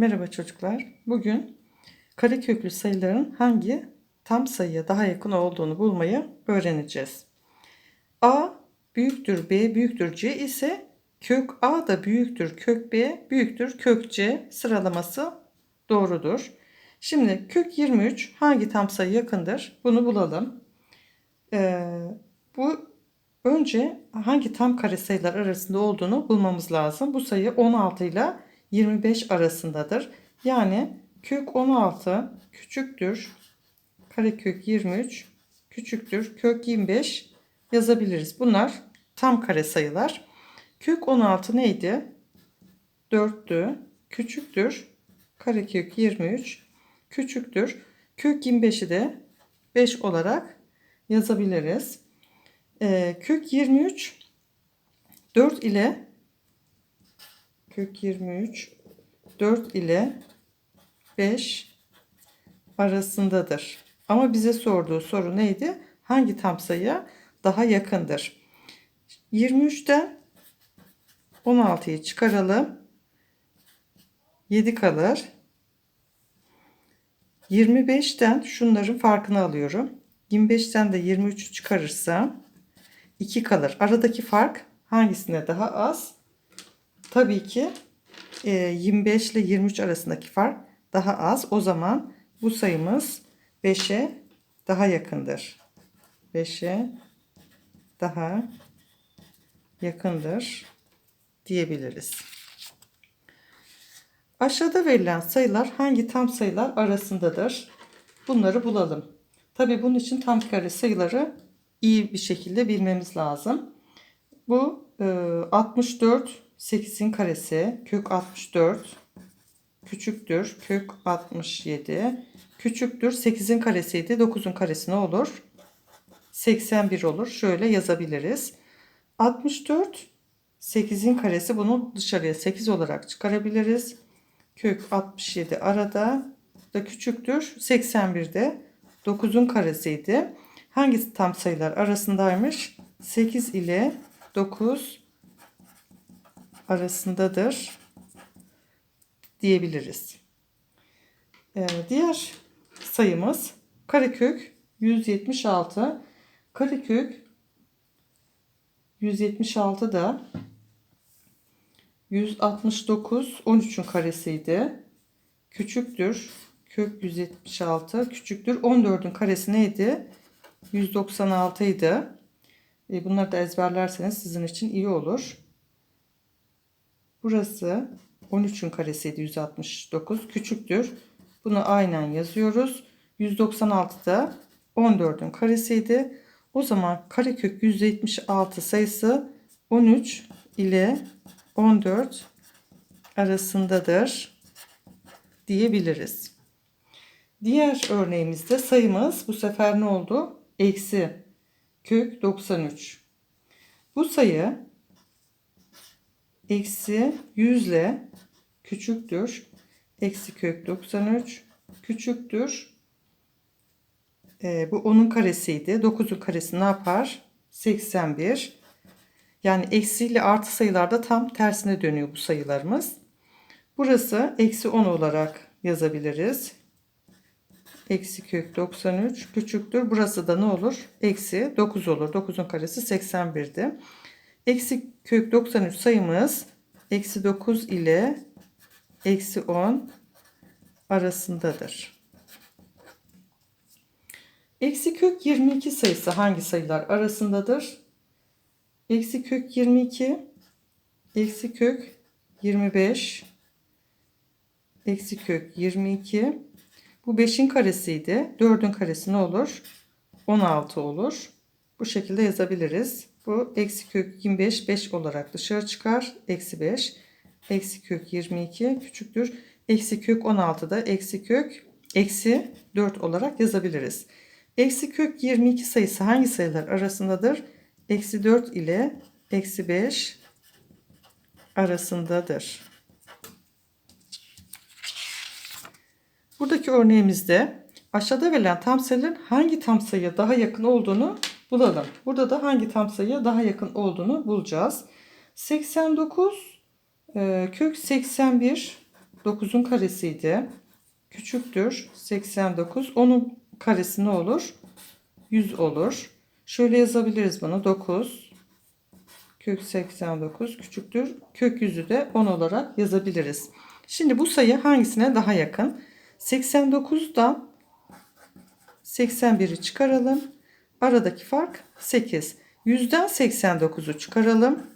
Merhaba çocuklar. Bugün kareköklü sayıların hangi tam sayıya daha yakın olduğunu bulmayı öğreneceğiz. A büyüktür B büyüktür C ise kök A da büyüktür kök B büyüktür kök C sıralaması doğrudur. Şimdi kök 23 hangi tam sayı yakındır? Bunu bulalım. Ee, bu önce hangi tam kare sayılar arasında olduğunu bulmamız lazım. Bu sayı 16 ile 25 arasındadır. Yani kök 16 küçüktür karekök 23 küçüktür kök 25 yazabiliriz. Bunlar tam kare sayılar. Kök 16 neydi? 4'tü. Küçüktür karekök 23 küçüktür. Kök 25'i de 5 olarak yazabiliriz. Ee, kök 23 4 ile kök 23 4 ile 5 arasındadır. Ama bize sorduğu soru neydi? Hangi tam sayıya daha yakındır? 23'ten 16'yı çıkaralım. 7 kalır. 25'ten şunların farkını alıyorum. 25'ten de 23'ü çıkarırsam 2 kalır. Aradaki fark hangisine daha az? Tabii ki e, 25 ile 23 arasındaki fark daha az. O zaman bu sayımız 5'e daha yakındır. 5'e daha yakındır diyebiliriz. Aşağıda verilen sayılar hangi tam sayılar arasındadır? Bunları bulalım. Tabii bunun için tam kare sayıları iyi bir şekilde bilmemiz lazım. Bu e, 64 8'in karesi kök 64 küçüktür kök 67 küçüktür 8'in karesiydi 9'un karesi ne olur? 81 olur. Şöyle yazabiliriz. 64 8'in karesi bunu dışarıya 8 olarak çıkarabiliriz. Kök 67 arada da küçüktür. 81 de 9'un karesiydi. Hangisi tam sayılar arasındaymış? 8 ile 9 arasındadır diyebiliriz. Ee, diğer sayımız karekök 176. Karekök 176 da 169 13'ün karesiydi. Küçüktür. Kök 176 küçüktür. 14'ün karesi neydi? 196 idi. E, bunları da ezberlerseniz sizin için iyi olur. Burası 13'ün karesiydi 169 küçüktür. Bunu aynen yazıyoruz. 196 da 14'ün karesiydi. O zaman karekök 176 sayısı 13 ile 14 arasındadır diyebiliriz. Diğer örneğimizde sayımız bu sefer ne oldu? Eksi kök 93. Bu sayı eksi 100 ile küçüktür. Eksi kök 93 küçüktür. Ee, bu 10'un karesiydi. 9'un karesi ne yapar? 81. Yani eksi ile artı sayılarda tam tersine dönüyor bu sayılarımız. Burası eksi 10 olarak yazabiliriz. Eksi kök 93 küçüktür. Burası da ne olur? Eksi 9 olur. 9'un karesi 81'di. Eksi kök 93 sayımız eksi 9 ile eksi 10 arasındadır. Eksi kök 22 sayısı hangi sayılar arasındadır? Eksi kök 22, eksi kök 25, eksi kök 22. Bu 5'in karesiydi. 4'ün karesi ne olur? 16 olur. Bu şekilde yazabiliriz. Bu eksi kök 25 5 olarak dışarı çıkar. Eksi 5. Eksi kök 22 küçüktür. Eksi kök 16 da eksi kök eksi 4 olarak yazabiliriz. Eksi kök 22 sayısı hangi sayılar arasındadır? Eksi 4 ile eksi 5 arasındadır. Buradaki örneğimizde aşağıda verilen tam sayıların hangi tam sayıya daha yakın olduğunu bulalım. Burada da hangi tam sayıya daha yakın olduğunu bulacağız. 89 e, kök 81 9'un karesiydi. Küçüktür 89. 10'un karesi ne olur? 100 olur. Şöyle yazabiliriz bunu. 9 kök 89 küçüktür. Kök yüzü de 10 olarak yazabiliriz. Şimdi bu sayı hangisine daha yakın? 89'dan 81'i çıkaralım. Aradaki fark 8. 100'den 89'u çıkaralım.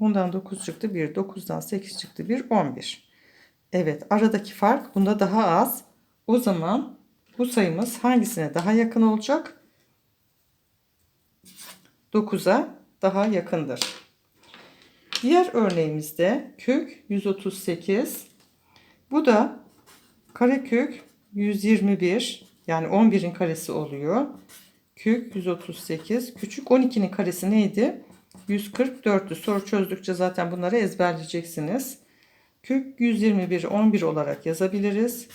Ondan 9 çıktı 1. 9'dan 8 çıktı 1. 11. Evet aradaki fark bunda daha az. O zaman bu sayımız hangisine daha yakın olacak? 9'a daha yakındır. Diğer örneğimizde kök 138. Bu da karekök 121 yani 11'in karesi oluyor. Kök 138. Küçük 12'nin karesi neydi? 144'tü. Soru çözdükçe zaten bunları ezberleyeceksiniz. Kök 121 11 olarak yazabiliriz.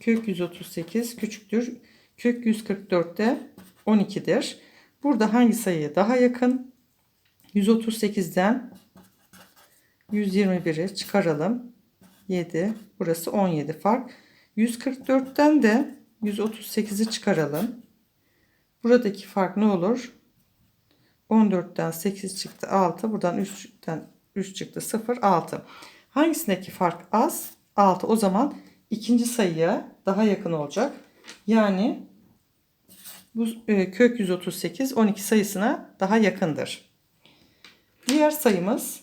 Kök 138 küçüktür. Kök 144 de 12'dir. Burada hangi sayıya daha yakın? 138'den 121'i çıkaralım. 7. Burası 17 fark. 144'ten de 138'i çıkaralım. Buradaki fark ne olur? 14'ten 8 çıktı 6. Buradan 3'ten 3 çıktı 0 6. Hangisindeki fark az? 6. O zaman ikinci sayıya daha yakın olacak. Yani bu e, kök 138 12 sayısına daha yakındır. Diğer sayımız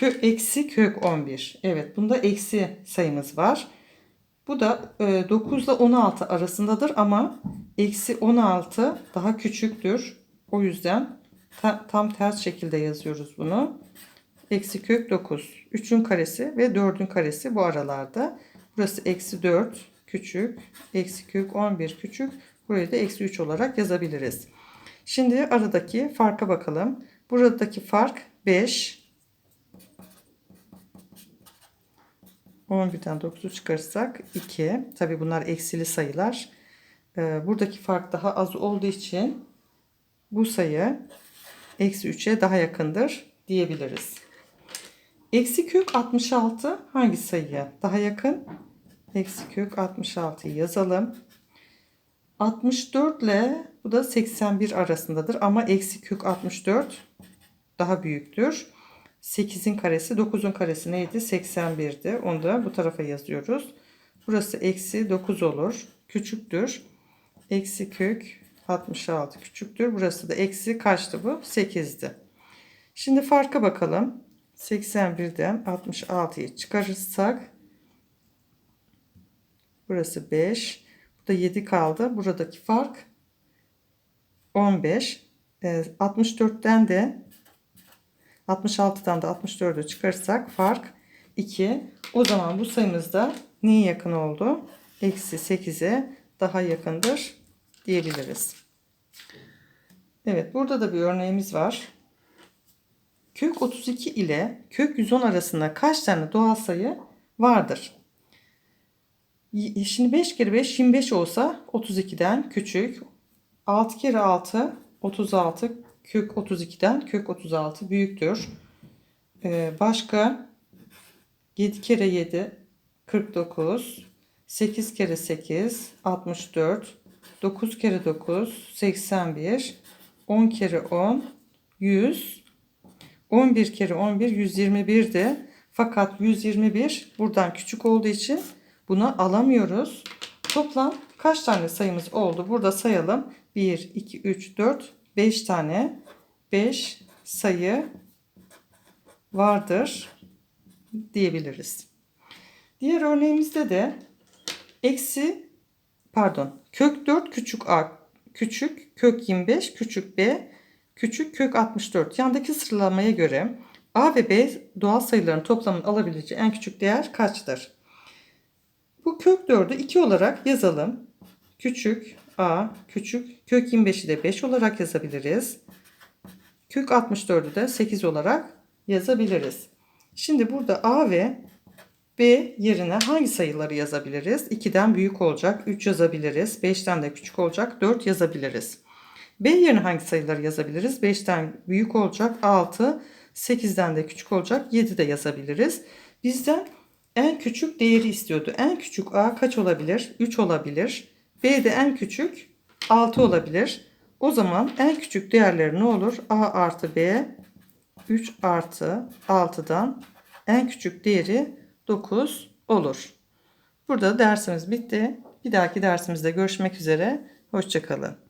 kök eksi kök 11. Evet bunda eksi sayımız var. Bu da e, 9 ile 16 arasındadır ama eksi 16 daha küçüktür. O yüzden ta, tam ters şekilde yazıyoruz bunu. Eksi kök 9. 3'ün karesi ve 4'ün karesi bu aralarda. Burası eksi 4 küçük. Eksi kök 11 küçük. Burayı da eksi 3 olarak yazabiliriz. Şimdi aradaki farka bakalım. Buradaki fark 5. 11'den 9'u çıkarırsak 2. Tabi bunlar eksili sayılar. Ee, buradaki fark daha az olduğu için bu sayı eksi 3'e daha yakındır diyebiliriz. Eksi kök 66 hangi sayıya daha yakın? Eksi kök 66'yı yazalım. 64 ile bu da 81 arasındadır ama eksi kök 64 daha büyüktür. 8'in karesi 9'un karesi neydi? 81'di. Onu da bu tarafa yazıyoruz. Burası eksi 9 olur. Küçüktür. Eksi kök 66 küçüktür. Burası da eksi kaçtı bu? 8'di. Şimdi farka bakalım. 81'den 66'yı çıkarırsak burası 5. Bu da 7 kaldı. Buradaki fark 15. 64'ten de 66'dan da 64'ü çıkarırsak fark 2. O zaman bu sayımızda neye yakın oldu? Eksi 8'e daha yakındır diyebiliriz. Evet burada da bir örneğimiz var. Kök 32 ile kök 110 arasında kaç tane doğal sayı vardır? Şimdi 5 kere 5 25 olsa 32'den küçük. 6 kere 6 36 kök 32'den kök 36 büyüktür. Ee, başka 7 kere 7 49 8 kere 8 64 9 kere 9 81 10 kere 10 100 11 kere 11 121 de fakat 121 buradan küçük olduğu için bunu alamıyoruz. Toplam kaç tane sayımız oldu? Burada sayalım. 1, 2, 3, 4, 5 tane 5 sayı vardır diyebiliriz. Diğer örneğimizde de eksi pardon kök 4 küçük a küçük kök 25 küçük b küçük kök 64 yandaki sıralamaya göre a ve b doğal sayıların toplamının alabileceği en küçük değer kaçtır? Bu kök 4'ü 2 olarak yazalım. Küçük a küçük kök 25'i de 5 olarak yazabiliriz. Kök 64'ü de 8 olarak yazabiliriz. Şimdi burada a ve b yerine hangi sayıları yazabiliriz? 2'den büyük olacak 3 yazabiliriz. 5'ten de küçük olacak 4 yazabiliriz. b yerine hangi sayıları yazabiliriz? 5'ten büyük olacak 6, 8'den de küçük olacak 7 de yazabiliriz. bizden en küçük değeri istiyordu. En küçük A kaç olabilir? 3 olabilir. B de en küçük 6 olabilir. O zaman en küçük değerleri ne olur? A artı B 3 artı 6'dan en küçük değeri 9 olur. Burada dersimiz bitti. Bir dahaki dersimizde görüşmek üzere. Hoşçakalın.